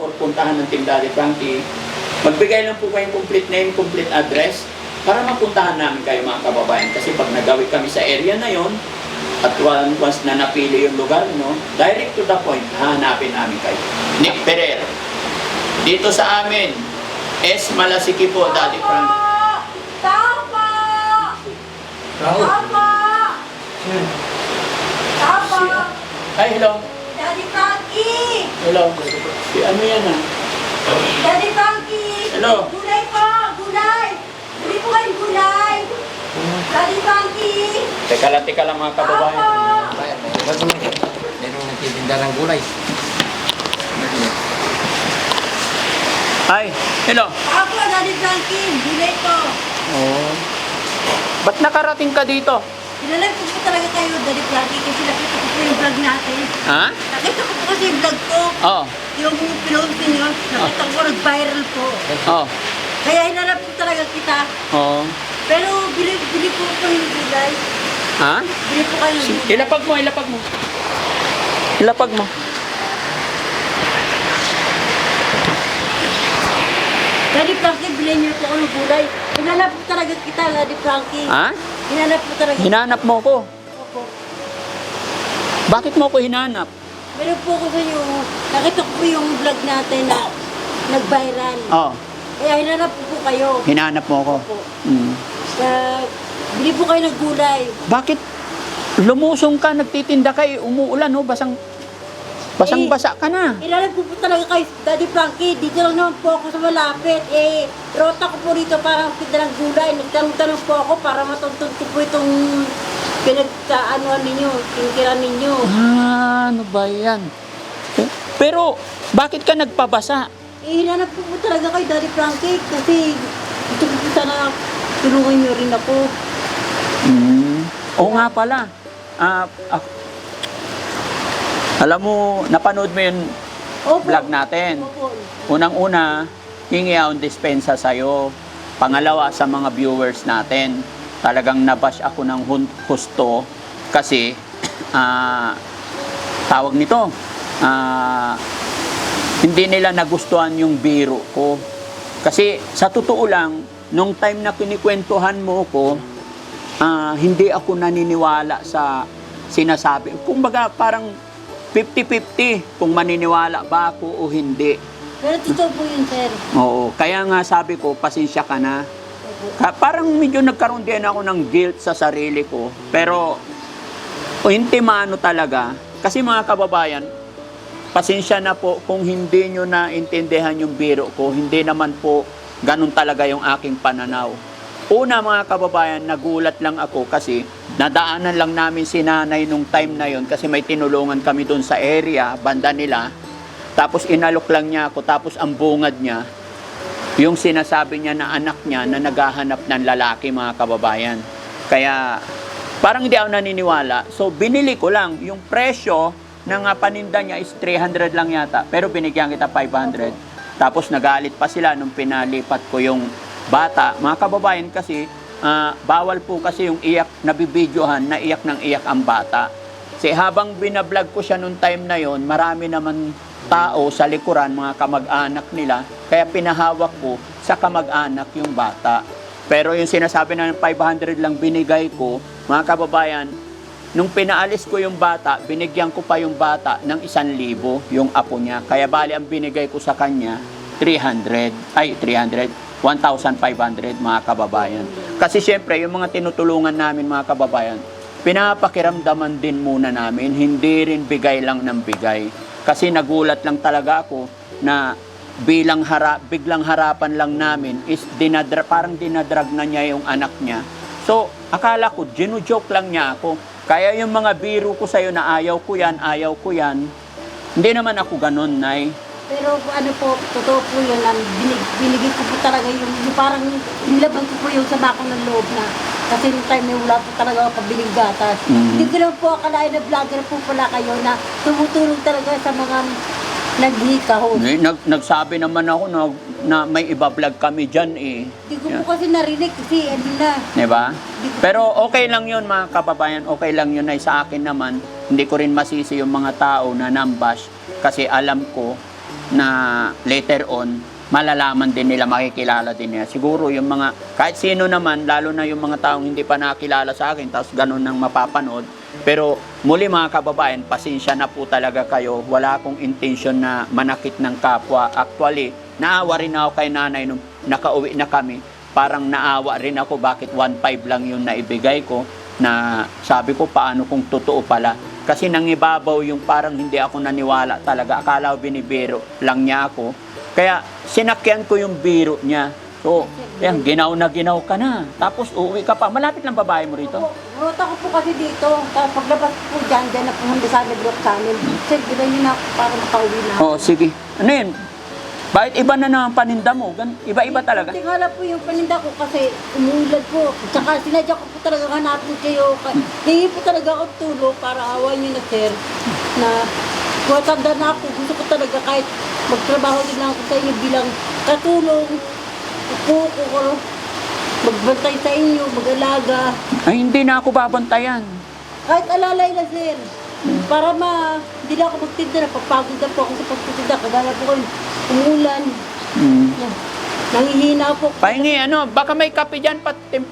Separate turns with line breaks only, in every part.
or puntahan ng Team Daddy Frankie, magbigay lang po kayong complete name, complete address para mapuntahan namin kayo mga kababayan. Kasi pag nagawi kami sa area na yon at one- once na napili yung lugar, no, direct to the point, hahanapin namin kayo. Nick Pereira. Dito sa amin, S. Malasiki po, Daddy Frankie.
Tama!
Tao.
Tama! Tama!
Ay, hello.
Frankie!
Hello. Si ano yan ah?
Daddy Frankie!
Hello.
Gulay po! Gulay! Bili po kayong gulay! Daddy Frankie!
Teka lang, teka lang mga kababayan.
Tama!
Bayan. Merong nagtitinda ng gulay.
Ay, hello.
Ako, Daddy Frankie! Gulay po!
Oh. Ba't nakarating ka dito?
Kinalag ko po talaga kayo, Daddy Frankie, kasi nakita ko po yung vlog natin.
Ha?
Nakita ko po kasi yung vlog ko.
Oo.
Yung pinost niyo, nakita ko nag-viral po.
Oo.
Kaya hinanap ko talaga kita.
Oo.
Pero bili, bili po ko yung gulay.
Ha?
Bili po kayo ng gulay.
Ilapag mo, ilapag mo. Ilapag mo.
Daddy Frankie, bilhin niyo po ako ng gulay. Hinanap po talaga kita, Daddy Frankie.
Ha?
Hinanap po talaga.
Hinanap mo ko.
Opo.
Bakit mo ko hinanap?
Meron po ko sa iyo, nakita ko po yung vlog natin na nag-viral.
Oo.
Kaya hinanap ko po kayo.
Hinanap mo ko.
Opo.
Mm.
Uh, bili po kayo ng gulay.
Bakit lumusong ka, nagtitinda ka, eh, umuulan, no? Basang, basang basa ka na.
Hinanap ko po talaga kayo, Daddy Frankie. Dito lang naman po ako sa malapit. Eh, rota ko po rito para magtinda ng gulay. Nagtanong-tanong po ako para matuntun ko po itong pinagkaanuan ninyo, kinkiran ninyo.
Ah, ano ba yan? Eh, Pero, bakit ka nagpabasa?
Eh, hinanap ko po talaga kay Daddy Frankie kasi gusto ko po sana tulungan niyo rin ako.
Mm. Oo nga pala. Ah, ak- alam mo, napanood mo yung
Opo.
vlog natin.
Opo.
Unang-una, hingi akong dispensa sa'yo. Pangalawa, sa mga viewers natin. Talagang nabash ako ng husto kasi ah, tawag nito, ah, hindi nila nagustuhan yung biro ko. Kasi sa totoo lang, nung time na kinikwentuhan mo ko, ah, hindi ako naniniwala sa sinasabi. Kung baga parang 50-50 kung maniniwala ba ako o hindi.
Pero totoo po yun, sir.
Oo, kaya nga sabi ko, pasensya ka na. Ka- parang medyo nagkaroon din ako ng guilt sa sarili ko. Pero, o intimano talaga. Kasi mga kababayan, pasensya na po kung hindi nyo na intindihan yung biro ko. Hindi naman po ganun talaga yung aking pananaw. Una mga kababayan, nagulat lang ako kasi nadaanan lang namin si nanay nung time na yon kasi may tinulungan kami doon sa area, banda nila. Tapos inalok lang niya ako, tapos ang bungad niya, yung sinasabi niya na anak niya na naghahanap ng lalaki mga kababayan. Kaya parang hindi ako naniniwala. So binili ko lang. Yung presyo ng paninda niya is 300 lang yata. Pero binigyan kita 500. Tapos nagalit pa sila nung pinalipat ko yung bata. Mga kababayan kasi ah, bawal po kasi yung iyak na bibidyohan na iyak ng iyak ang bata. Kasi habang binablog ko siya nung time na yon, marami naman tao sa likuran, mga kamag-anak nila. Kaya pinahawak ko sa kamag-anak yung bata. Pero yung sinasabi na ng 500 lang binigay ko, mga kababayan, nung pinaalis ko yung bata, binigyan ko pa yung bata ng 1,000, yung apo niya. Kaya bali ang binigay ko sa kanya, 300, ay 300, 1,500 mga kababayan. Kasi syempre, yung mga tinutulungan namin mga kababayan, pinapakiramdaman din muna namin, hindi rin bigay lang ng bigay. Kasi nagulat lang talaga ako na bilang hara, biglang harapan lang namin is dinadra, parang dinadrag na niya yung anak niya. So, akala ko, ginujoke lang niya ako. Kaya yung mga biro ko sa'yo na ayaw ko yan, ayaw ko yan, hindi naman ako ganun, Nay.
Pero ano po, totoo po yun, ang binig, binigay ko po talaga yung, yung parang nilaban ko po yung sama ko ng loob na kasi nung time na wala po talaga ako pabiling gatas.
Mhm.
Hindi ko naman po akalain na vlogger po pala kayo na tumutulong talaga sa mga naghihikahon.
Eh, Nag, nagsabi naman ako na, na may iba-vlog kami dyan eh.
Hindi ko po kasi narinig kasi ano na.
Di ba? Pero okay lang yun mga kababayan, okay lang yun ay sa akin naman, hindi ko rin masisi yung mga tao na nambash kasi alam ko na later on, malalaman din nila, makikilala din nila. Siguro yung mga, kahit sino naman, lalo na yung mga taong hindi pa nakilala sa akin, tapos ganun nang mapapanood. Pero muli mga kababayan, pasensya na po talaga kayo. Wala akong intention na manakit ng kapwa. Actually, naawa rin ako kay nanay nung nakauwi na kami. Parang naawa rin ako bakit 1.5 lang yung naibigay ko na sabi ko paano kung totoo pala. Kasi nangibabaw yung parang hindi ako naniwala talaga. Akala ko binibiro lang niya ako. Kaya sinakyan ko yung biro niya. So, yan, ginaw na ginaw ka na. Tapos uuwi ka pa. Malapit lang babae mo rito.
Po, Rota ko po kasi dito. Tapos paglabas po dyan, dyan na pumunta sa nag-group sa amin. Sir, bilan niyo na ako para makauwi na.
Oo, sige. Ano yun? Bakit iba na naman paninda mo? Gan- Iba-iba talaga.
Tingala po yung paninda ko kasi umuulan po. Tsaka sinadya ko po talaga hanapin kayo. Ka- Hingi po talaga ako tulong para awan niyo na sir. Na kung tanda na ako, gusto ko talaga kahit magtrabaho din lang ako sa inyo bilang katulong. Upo ko ko magbantay sa inyo, mag-alaga.
Ay, hindi na ako babantayan.
Kahit alalay na sir. Para ma, hindi na ako magtinda na, papagod na po ako sa pagtitinda. Kagaya po kayo, umulan.
Hmm.
Nangihina po.
Pahingi, ano, baka may kape dyan. Pat, tim-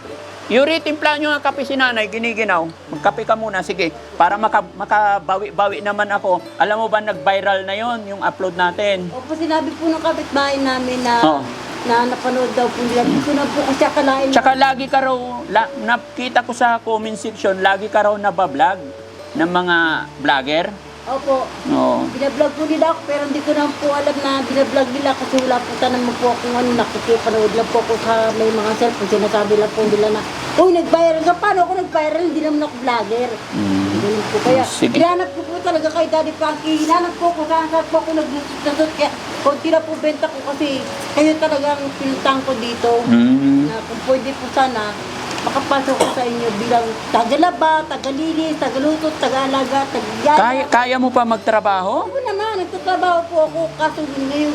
Yuri, timpla nyo ang kape si nanay, giniginaw. Magkape ka muna, sige. Para maka, makabawi-bawi naman ako. Alam mo ba, nag-viral na yon yung upload natin.
Opo, sinabi po ng kapitbahay namin na
Oo.
na napanood daw po nila. Hindi ko na po kasi akalain.
Tsaka lagi ka raw, la, nakita ko sa comment section, lagi ka raw nabablog ng mga vlogger.
Opo,
Oo.
binablog po nila ako pero hindi ko na po alam na binablog nila kasi wala po tanong mo po akong ano, nakikipanood lang po ako sa may mga cellphone. Sinasabi lang po nila na, Uy, nag-viral ka. Paano ako nag-viral? Hindi naman ako vlogger.
Mm.
Ganun po. Kaya,
Sige.
hinanap ko po talaga kay Daddy Frankie. Hinanap ko kung saan saan po ako naglusot Kaya, konti na po benta ko kasi kayo talagang pinuntahan ko dito.
Mm.
Na kung pwede po sana, makapasok ko sa inyo bilang tagalaba, tagalinis, tagaluto, tagaalaga, tagayaya.
Kaya, kaya mo pa magtrabaho?
Ako naman, nagtatrabaho po ako. Kaso ngayon,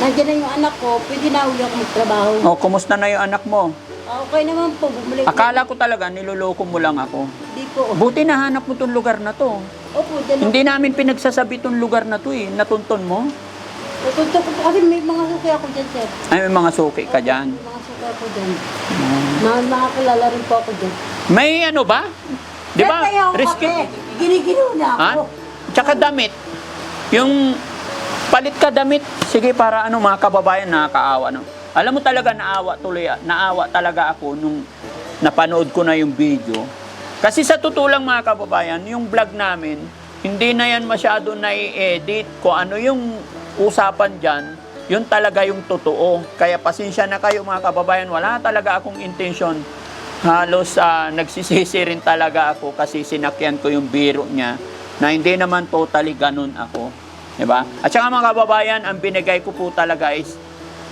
nandiyan na yung anak ko, pwede na uli ako magtrabaho.
O, kumusta na yung anak mo?
Okay naman po, bumalik.
Akala ko talaga, niloloko mo lang ako.
Hindi po.
Buti nahanap mo tong lugar na to.
Opo, dyan
Hindi namin pinagsasabi tong lugar na to eh. Natuntun mo.
Tutunto ko po kasi may mga suki ako dyan, sir.
Ay, may mga suki ka dyan.
May mga suki ako dyan. Mga nakakilala rin po ako dyan.
May ano ba? Di ba?
Sir, kaya ako
Risky.
kape. Ginigino na
Ha?
ako.
Tsaka damit. Yung palit ka damit. Sige, para ano mga kababayan nakakaawa. No? Alam mo talaga naawa tuloy. Naawa talaga ako nung napanood ko na yung video. Kasi sa totoo lang mga kababayan, yung vlog namin, hindi na yan masyado na-edit. Kung ano yung usapan dyan, yun talaga yung totoo. Kaya pasensya na kayo mga kababayan, wala talaga akong intention. Halos ah, nagsisisi rin talaga ako kasi sinakyan ko yung biro niya na hindi naman totally ganun ako. 'Di ba? At saka mga kababayan, ang binigay ko po talaga is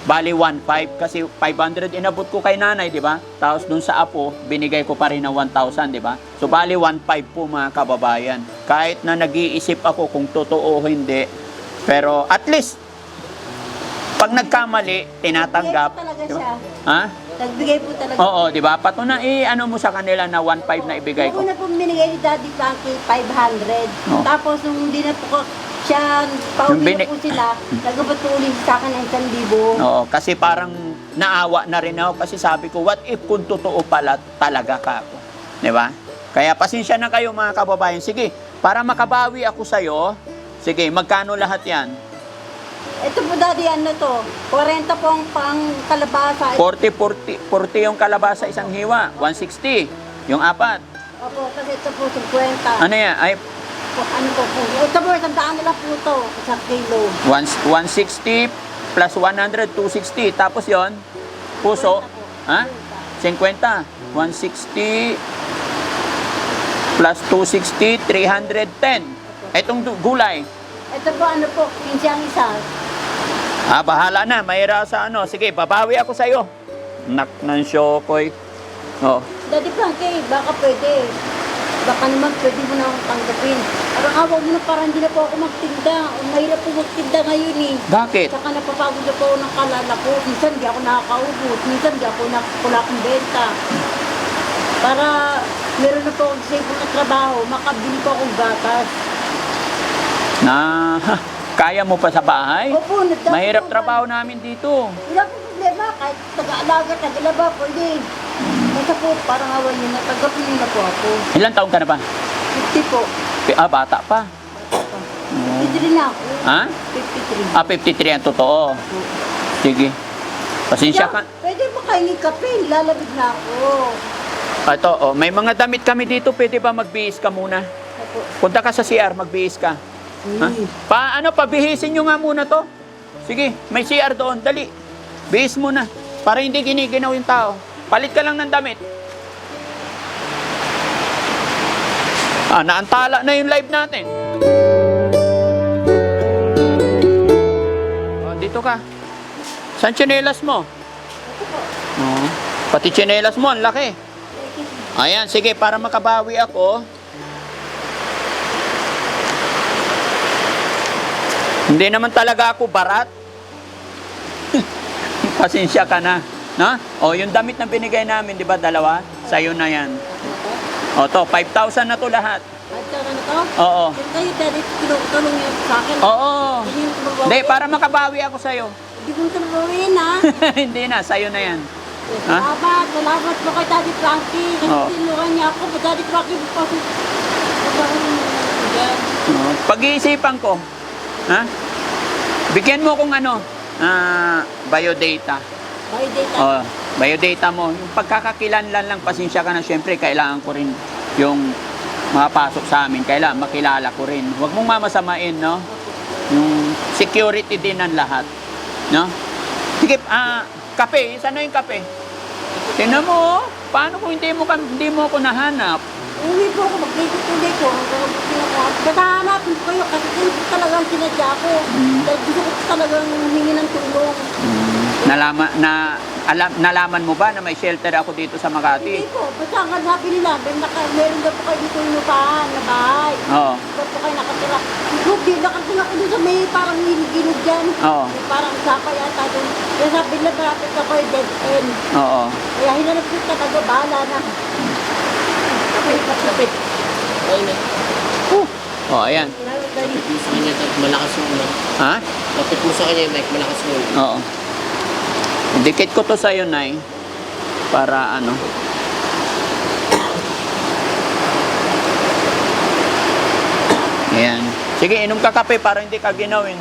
bali 1.5 kasi 500 inabot ko kay nanay, 'di ba? Tapos dun sa apo, binigay ko pa rin ng 1,000, 'di ba? So bali 1.5 po mga kababayan. Kahit na nag-iisip ako kung totoo o hindi, pero at least pag nagkamali, tinatanggap.
Nagbigay po talaga siya.
Ha?
Nagbigay po talaga.
Oo, di ba? Pato na, eh, ano mo sa kanila na 1.5 na ibigay ko.
Ako na po binigay ni Daddy Frankie 500.
Oh.
Tapos nung hindi na po ko siya, pauwi
bini-
na po sila, nagabat po ulit sa akin ng 1,000.
Oo, kasi parang naawa na rin ako kasi sabi ko, what if kung totoo pala talaga ka ako? Di ba? Kaya pasensya na kayo mga kababayan. Sige, para makabawi ako sa'yo, sige, magkano lahat yan?
Ito po daddy, ano to? 40 po ang pang kalabasa.
40, 40, 40 yung kalabasa isang hiwa, 160 yung apat.
Opo, kasi ito po 50.
Ano yan? Ay,
Po, ano po po? Ito po, isang daan nila po to sa kilo.
one- 160 plus 100, 260. Tapos yon puso, ha? 50. 160 plus 260, 310. Itong gulay.
Ito po, ano po, 15 ang isa.
Ah, bahala na. Mahira sa ano. Sige, babawi ako sa'yo. Nak ng syokoy. Oh.
Daddy Frankie, baka pwede. Baka naman pwede mo na akong tanggapin. Parang awa mo na parang hindi na po ako magtinda. Mahirap po magtinda ngayon eh.
Bakit?
Saka napapagod na po ako ng kalala ko. Minsan di ako nakakaubos. Minsan di ako nak wala akong benta. Para meron na po akong save na trabaho, makabili po akong gatas.
Na, ha, Kaya mo pa sa bahay?
Opo, nagdami
Mahirap
po.
trabaho namin dito.
Wala po problema, kahit taga-alaga, taga-laba, pwede. Basta po, parang awan nyo na, tagapin na po ako.
Ilan taon ka na ba?
50 po.
Ah, bata pa. Oo.
53 na ako.
Ha?
53.
Ah, 53 ang totoo. Sige. Pasensya ka.
Pwede ba kayo ni kape? Lalabig na ako.
Ito, oh, may mga damit kami dito. Pwede ba magbihis ka muna?
Opo.
Punta ka sa CR, magbihis ka. Ha? Pa, ano, pabihisin nyo nga muna to. Sige, may CR doon. Dali. Bihis muna. Para hindi giniginaw yung tao. Palit ka lang ng damit. Ah, naantala na yung live natin. Oh, dito ka. Saan tsinelas mo? Oh, pati tsinelas mo, ang laki. Ayan, sige, para makabawi ako. Hindi naman talaga ako barat. Pasensya ka na. No? O, yung damit na binigay namin, di ba, dalawa? Sa'yo na yan. O, to, 5,000 na to lahat.
Ay, tara na to.
Oo.
Kung kayo, daddy, tulong niyo sa akin.
Oo.
Hindi yung
para makabawi ako sa'yo.
Hindi ko tumabawin, ha?
Hindi na, sa'yo na yan. Ha?
Salamat, salamat po kay Daddy Frankie. Tinulungan niya ako. Daddy Frankie, kasi... Yan.
O, Pag-iisipan ko. Ha? Bigyan mo kung ano, ah, biodata.
Bye, data.
Oh, biodata mo. Yung pagkakakilanlan lang, pasensya ka na. Siyempre, kailangan ko rin yung mapasok sa amin. Kailangan makilala ko rin. Huwag mong mamasamain, no? Yung security din ng lahat. No? Sige, ah, kape. Saan na yung kape? Tingnan mo, oh. paano kung hindi mo, hindi mo ako nahanap?
Uwi po ako, mag-visit ulit ko. Hanggang ako. Katahanapin ko kayo kasi ito talagang sinadya ko.
Mm.
Dahil gusto ko talagang humingi ng tulong.
Nalaman, na, alam, nalaman mo ba na may shelter ako dito sa Makati?
Hindi po, basta ang sabi nila, may naka, meron daw po kayo dito yung lupahan na bahay.
Oo.
Ba't po kayo nakatira? Group, di nakating ako doon sa may parang gilid dyan.
Oo.
May parang sapa yata doon. Kaya sabi nila, malapit ako yung dead end.
Oo.
Kaya hinanap ko talaga, bahala na.
Oh, oh ayan.
Lapit mo sa kanya, Dad. malakas yung ulan.
Ha?
Lapit mo sa kanya, Mike, malakas yung ulan.
Oo. Dikit ko to sa'yo, Nay. Para ano. Ayan. Sige, inom ka kape para hindi ka ginawin.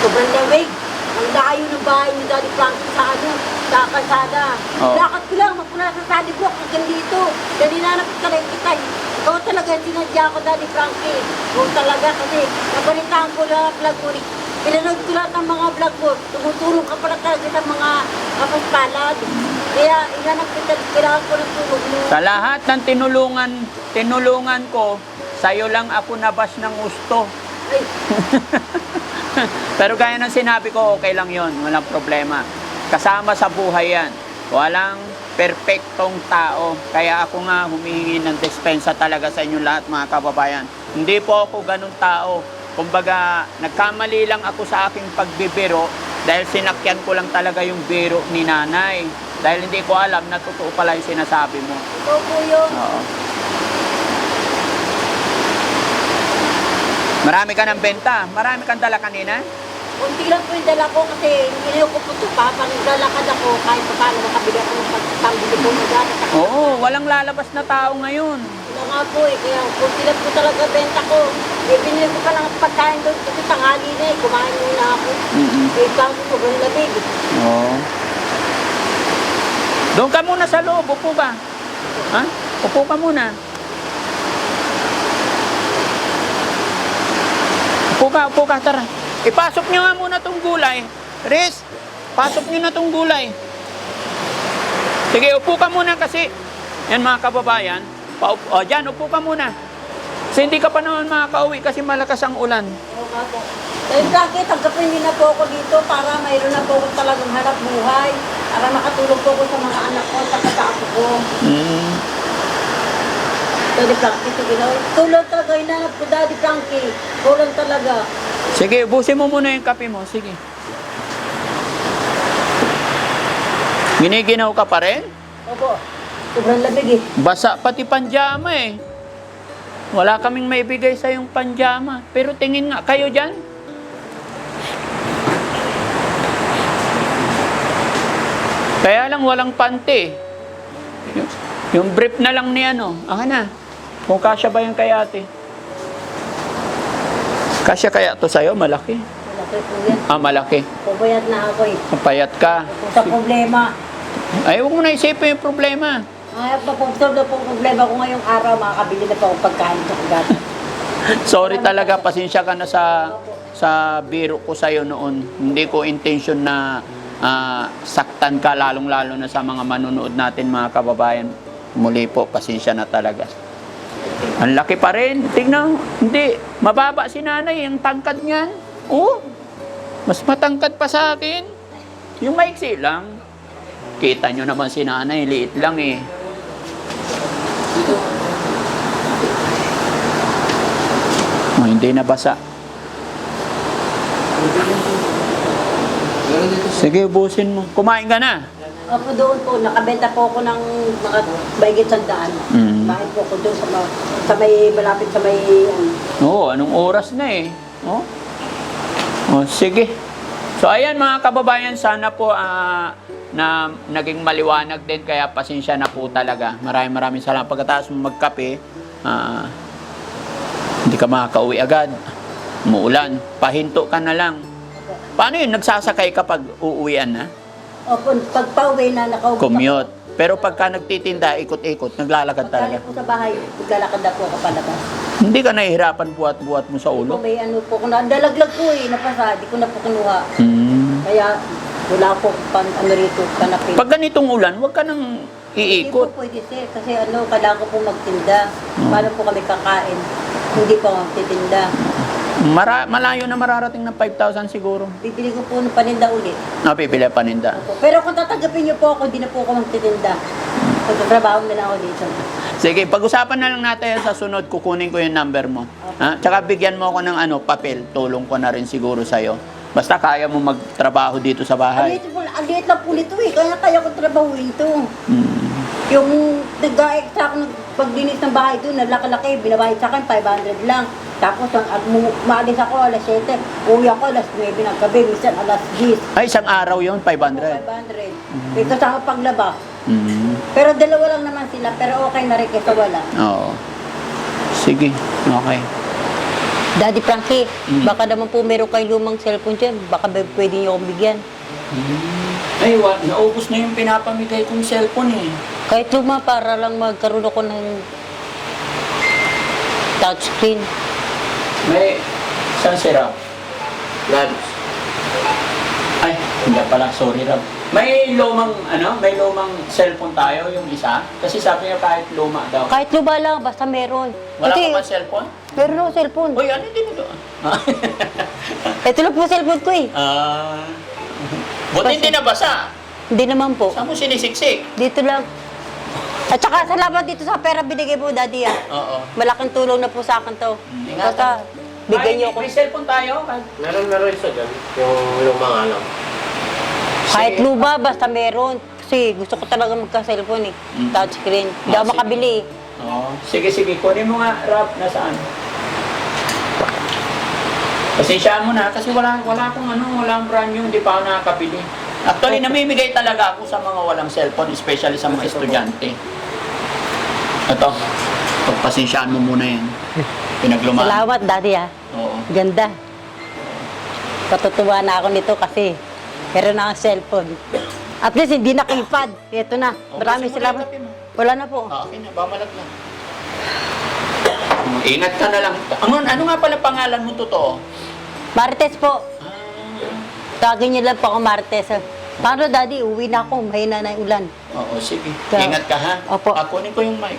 Sobrang lamig. Ang layo ng bahay ni Daddy Frankie sa ano, sa kalsada.
Oo.
Lakad ko lang, magpuna sa block hanggang dito. Dahil hinanap ko talaga kita. Ikaw talaga, sinadya ko Daddy Frankie. Ikaw talaga kasi nabalitaan ko na vlog mo. rin. Pinanood ko lahat ng mga vlog mo. Tumutulong ka pala talaga sa mga kapaspalad. Kaya hinanap kita, kailangan ko ng tulong mo.
Sa lahat ng tinulungan, tinulungan ko, sa'yo lang ako nabas ng gusto. Pero gaya ng sinabi ko, okay lang yon, walang problema. Kasama sa buhay yan. Walang perpektong tao. Kaya ako nga humihingi ng dispensa talaga sa inyo lahat mga kababayan. Hindi po ako ganun tao. Kumbaga, nagkamali lang ako sa aking pagbibiro dahil sinakyan ko lang talaga yung biro ni nanay. Dahil hindi ko alam na totoo pala yung sinasabi mo.
ikaw po yun.
Oo. Marami ka ng benta. Marami kang dala kanina.
Kunti lang po yung dala ko kasi iniyo ko po ito pa. Pang lalakad ako kahit pa paano makabili ako ng pagtambili ko na dati.
Oo, walang lalabas na tao ngayon.
Wala nga po eh, kaya kunti lang po talaga benta ko. Eh, binili ko pa lang ang pagkain doon kasi tanghali na eh, kumain muna ako.
Mm-mm.
Eh, bago sobrang lamig.
Oo. Doon ka muna sa loob, upo ka. Ha? Upo ka muna. Upo ka, upo ka, tara. Ipasok nyo nga muna tong gulay. Riz, pasok nyo na tong gulay. Sige, upo ka muna kasi, yan mga kababayan, pa o, dyan, upo ka muna. Kasi hindi ka pa naman makakauwi kasi malakas ang ulan.
Oo nga po. Dahil bakit, tanggapin niyo na po ako dito para mayroon na po ako talagang hanap buhay. Para makatulong po ako sa mga anak ko at sa ako ko.
Mm.
Daddy Frankie, sige na. Tulong talaga, hinanap ko Daddy Frankie. Tulong talaga.
Sige, ubusin mo muna yung kape mo. Sige. Giniginaw ka pa rin?
Opo, sobrang lamig eh.
Basa pati panjama eh. Wala kaming maibigay sa yung panjama. Pero tingin nga kayo dyan. Kaya lang walang panty. Yung, yung brief na lang ni ano. Aka na. Kung kasya ba yung kay ate. Kasya kaya to sa'yo? Malaki.
Malaki po yan.
Ah, malaki.
Pubayat na ako eh.
Mapayat ka.
Sa problema,
Ay, huwag mo na isipin yung problema.
ay, papagsolve na po ang problema ko ngayong araw, makakabili na po akong pagkain sa kagat.
Sorry talaga, pasensya ka na sa sa biro ko sa'yo noon. Hindi ko intention na ah, saktan ka, lalong-lalo na sa mga manunood natin, mga kababayan. Muli po, pasensya na talaga. Ang laki pa rin. Tingnan, hindi. Mababa si nanay, ang tangkad niya. Oo. Mas matangkad pa sa akin. Yung maiksi lang. Kita nyo naman si nanay, liit lang eh. Oh, hindi nabasa. Sige, ubusin mo. Kumain ka na.
Opo doon po, nakabenta po ako ng mga baigit sandaan.
Mm.
Bakit po ako doon sa, ma- sa may, malapit sa may, ano,
Oo, anong oras na eh. Oh. Oh, sige. So ayan mga kababayan, sana po ah, na naging maliwanag din kaya pasensya na po talaga. Maraming maraming salamat. Pagkatapos mo magkape, ah, hindi ka makakauwi agad. Muulan, pahinto ka na lang. Paano yun? Nagsasakay ka pag uuwian na?
Opo, pag pauwi na, nakaupo
Commute. Pero pagka nagtitinda, ikot-ikot, naglalakad talaga.
po sa bahay, maglalakad na po ako palabas.
Hindi ka nahihirapan buhat-buhat mo sa
Kung
ulo?
may ano po, kung nadalaglag po eh, napasa, di ko na po kinuha.
Hmm.
Kaya, wala po pan, ano rito, kanapin.
Pag ganitong ulan, huwag ka nang
Hindi
iikot.
po pwede sir, kasi ano, kailangan ko po magtinda.
Hmm.
Paano po kami kakain? Hindi po magtitinda.
Mara, malayo na mararating ng 5,000 siguro.
Bibili ko po ng paninda ulit.
Napipili paninda.
Opo. Pero kung tatanggapin niyo po ako, hindi na po ako magtitinda. Magtatrabaho na lang ako dito.
Sige, pag-usapan na lang natin yan sa sunod, kukunin ko yung number mo. Ha? Tsaka bigyan mo ako ng ano, papel. Tulong ko na rin siguro sa'yo. Basta kaya mo magtrabaho dito sa
Ang
bahay.
liit, po, ang liit lang po nito eh, kaya kaya ko trabahuin to.
Hmm.
Yung nag-gaek sa akin, paglinis ng bahay doon, naglaki-laki, binabayad sa akin, 500 lang. Tapos, ang, ang, maalis ako alas 7, uwi ako alas 9 ng gabi, minsan alas 10.
Ay, isang araw yun, 500.
500. May kasama paglaba.
Hmm.
Pero dalawa lang naman sila, pero okay na rin kaysa wala.
Oo. Sige, okay.
Daddy Frankie,
Mm.
baka naman po meron kayo lumang cellphone dyan, baka ba pwede niyo akong bigyan.
Ay, wa, naubos na yung pinapamigay kong cellphone eh.
Kahit luma para lang magkaroon ako ng touchscreen.
May, saan si Rob?
Labs.
Ay, hindi pala, sorry Rob. May lumang, ano, may lumang cellphone tayo, yung isa. Kasi sabi niya kahit luma daw.
Kahit luma lang, basta meron.
Wala
Kasi,
ka ba cellphone?
meron ako cellphone.
Uy, ano din ito?
Ito lang po cellphone ko eh.
Ah. Buti hindi nabasa.
Hindi naman po.
Saan mo sinisiksik?
Dito lang. At saka salamat dito sa pera binigay mo, daddy ah.
Oo.
Malaking tulong na po sa akin to. Basta, bigyan niyo
Ay,
ako.
May cellphone tayo?
Meron, meron isa dyan. Yung lumang alam.
Kahit
Sige.
luba, basta meron. Kasi gusto ko talaga magka-cellphone eh.
Mm.
Touchscreen. Hindi
Ah,
ako
sige.
makabili eh.
Oo. Sige, sige. Kunin mo nga, Rob. Nasaan? Pasensyahan mo na kasi wala, wala akong ano, wala akong brand new, hindi pa ako nakakabili. Actually, namimigay talaga ako sa mga walang cellphone, especially sa mga estudyante. Ito. Pagpasensyaan mo muna yan. Pinaglumaan.
Salamat, daddy ah.
Oo.
Ganda. Katutuwa na ako nito kasi meron na akong cellphone. At least hindi na keypad. Ito na.
Oh,
Maraming salamat.
wala mo.
Na po.
Ah, okay na, bamalag na. Ingat ka na lang. Ano, ano nga pala pangalan mo totoo?
Martes po. Tawagin niyo lang po ako Martes. Paano daddy, uwi na ako. Mahina na yung ulan.
oo, sige.
Kaya-
Ingat ka ha.
Opo.
Ah, kunin ko yung mic.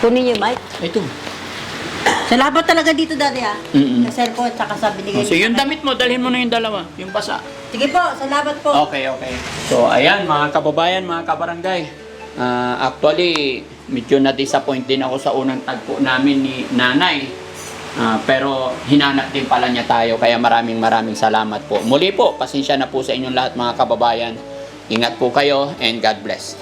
Kunin niyo, Mike.
Ito.
Salamat talaga dito, daddy ah.
Mm-mm.
Sa cellphone, tsaka sa binigay
Oh, so,
niyo.
yung damit mo, dalhin mo na yung dalawa. Yung basa.
Sige po, salamat po.
Okay, okay. So, ayan, mga kababayan, mga kabarangay. Ah, actually, medyo na-disappoint din ako sa unang tagpo namin ni nanay. Ah, pero hinanap din pala niya tayo, kaya maraming maraming salamat po. Muli po, pasensya na po sa inyong lahat mga kababayan. Ingat po kayo and God bless.